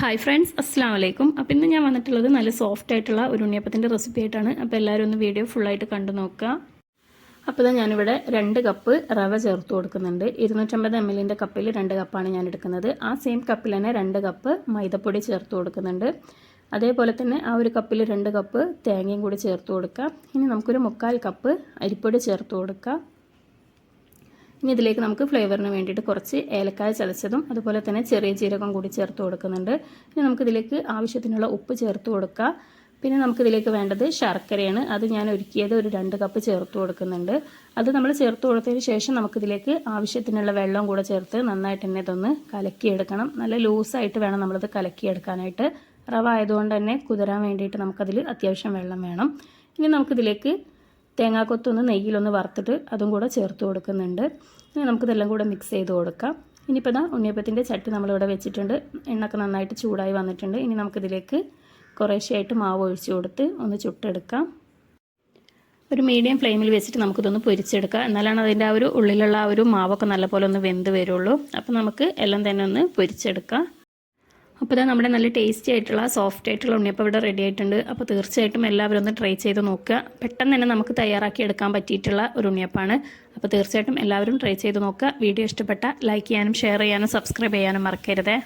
Hi friends അസ്സാം വലൈക്കും അപ്പോൾ ഇന്ന് ഞാൻ വന്നിട്ടുള്ളത് നല്ല സോഫ്റ്റ് ആയിട്ടുള്ള ഒരു ഉണ്ണിയപ്പത്തിന്റെ റെസിപ്പി ആയിട്ടാണ്. അപ്പോൾ എല്ലാവരും ഒന്ന് വീഡിയോ ഫുള്ളായിട്ട് കണ്ടു നോക്കുക. അപ്പോൾ ഇതാ ഞാനിവിടെ രണ്ട് കപ്പ് റവ ചേർത്ത് കൊടുക്കുന്നുണ്ട്. ഇരുന്നൂറ്റമ്പത് എം എല്ലിന്റെ കപ്പിൽ രണ്ട് കപ്പാണ് ഞാൻ എടുക്കുന്നത്. ആ സെയിം കപ്പിൽ തന്നെ രണ്ട് കപ്പ് മൈദപ്പൊടി ചേർത്ത് കൊടുക്കുന്നുണ്ട്. അതേപോലെ തന്നെ ആ ഒരു കപ്പിൽ രണ്ട് കപ്പ് തേങ്ങയും കൂടി ചേർത്ത് കൊടുക്കുക ഇനി നമുക്കൊരു മുക്കാൽ കപ്പ് അരിപ്പൊടി ചേർത്ത് കൊടുക്കാം. ഇനി ഇതിലേക്ക് നമുക്ക് ഫ്ലേവറിന് വേണ്ടിയിട്ട് കുറച്ച് ഏലക്കായ ചതച്ചതും അതുപോലെ തന്നെ ചെറിയ ജീരകം കൂടി ചേർത്ത് കൊടുക്കുന്നുണ്ട്. ഇനി നമുക്കിതിലേക്ക് ആവശ്യത്തിനുള്ള ഉപ്പ് ചേർത്ത് കൊടുക്കുക പിന്നെ നമുക്കിതിലേക്ക് വേണ്ടത് ശർക്കരയാണ്. അത് ഞാൻ ഒരുക്കിയത് ഒരു രണ്ട് കപ്പ് ചേർത്ത് കൊടുക്കുന്നുണ്ട്. അത് നമ്മൾ ചേർത്ത് കൊടുത്തതിന് ശേഷം നമുക്കിതിലേക്ക് ആവശ്യത്തിനുള്ള വെള്ളം കൂടെ ചേർത്ത് നന്നായിട്ട് തന്നെ ഇതൊന്ന് കലക്കിയെടുക്കണം. നല്ല ലൂസായിട്ട് വേണം നമ്മളിത് കലക്കിയെടുക്കാനായിട്ട്. റവ ആയതുകൊണ്ട് തന്നെ കുതിരാൻ വേണ്ടിയിട്ട് നമുക്കതിൽ അത്യാവശ്യം വെള്ളം വേണം. ഇനി നമുക്കിതിലേക്ക് തേങ്ങാക്കൊത്തൊന്ന് നെയ്യിലൊന്ന് വറുത്തിട്ട് അതും കൂടെ ചേർത്ത് കൊടുക്കുന്നുണ്ട്. നമുക്കിതെല്ലാം കൂടെ മിക്സ് ചെയ്ത് കൊടുക്കാം. ഇനിയിപ്പോൾ ഇതാ ഉണ്ണിയപ്പത്തിന്റെ ചട്ടി നമ്മളിവിടെ വെച്ചിട്ടുണ്ട്. എണ്ണൊക്കെ നന്നായിട്ട് ചൂടായി വന്നിട്ടുണ്ട്. ഇനി നമുക്കിതിലേക്ക് കുറേശ്ശെയായിട്ട് മാവ് ഒഴിച്ച് കൊടുത്ത് ഒന്ന് ചുട്ടെടുക്കാം. ഒരു മീഡിയം ഫ്ലെയിമിൽ വെച്ചിട്ട് നമുക്കിതൊന്ന് പൊരിച്ചെടുക്കാം. എന്നാലാണ് അതിന്റെ ആ ഒരു ഉള്ളിലുള്ള ആ ഒരു മാവൊക്കെ നല്ലപോലെ ഒന്ന് വെന്ത് വരുള്ളൂ. അപ്പോൾ നമുക്ക് എല്ലാം തന്നെ ഒന്ന് പൊരിച്ചെടുക്കാം. അപ്പോൾ ഇതാ നമ്മുടെ നല്ല ടേസ്റ്റി ആയിട്ടുള്ള സോഫ്റ്റ് ആയിട്ടുള്ള ഉണ്ണിയപ്പം ഇവിടെ റെഡി ആയിട്ടുണ്ട്. അപ്പോൾ തീർച്ചയായിട്ടും എല്ലാവരും ഒന്ന് ട്രൈ ചെയ്ത് നോക്കുക. പെട്ടെന്ന് തന്നെ നമുക്ക് തയ്യാറാക്കി എടുക്കാൻ പറ്റിയിട്ടുള്ള ഒരു ഉണ്ണിയപ്പാണ്. അപ്പോൾ തീർച്ചയായിട്ടും എല്ലാവരും ട്രൈ ചെയ്ത് നോക്കുക. വീഡിയോ ഇഷ്ടപ്പെട്ട ലൈക്ക് ചെയ്യാനും ഷെയർ ചെയ്യാനും സബ്സ്ക്രൈബ് ചെയ്യാനും മറക്കരുതേ.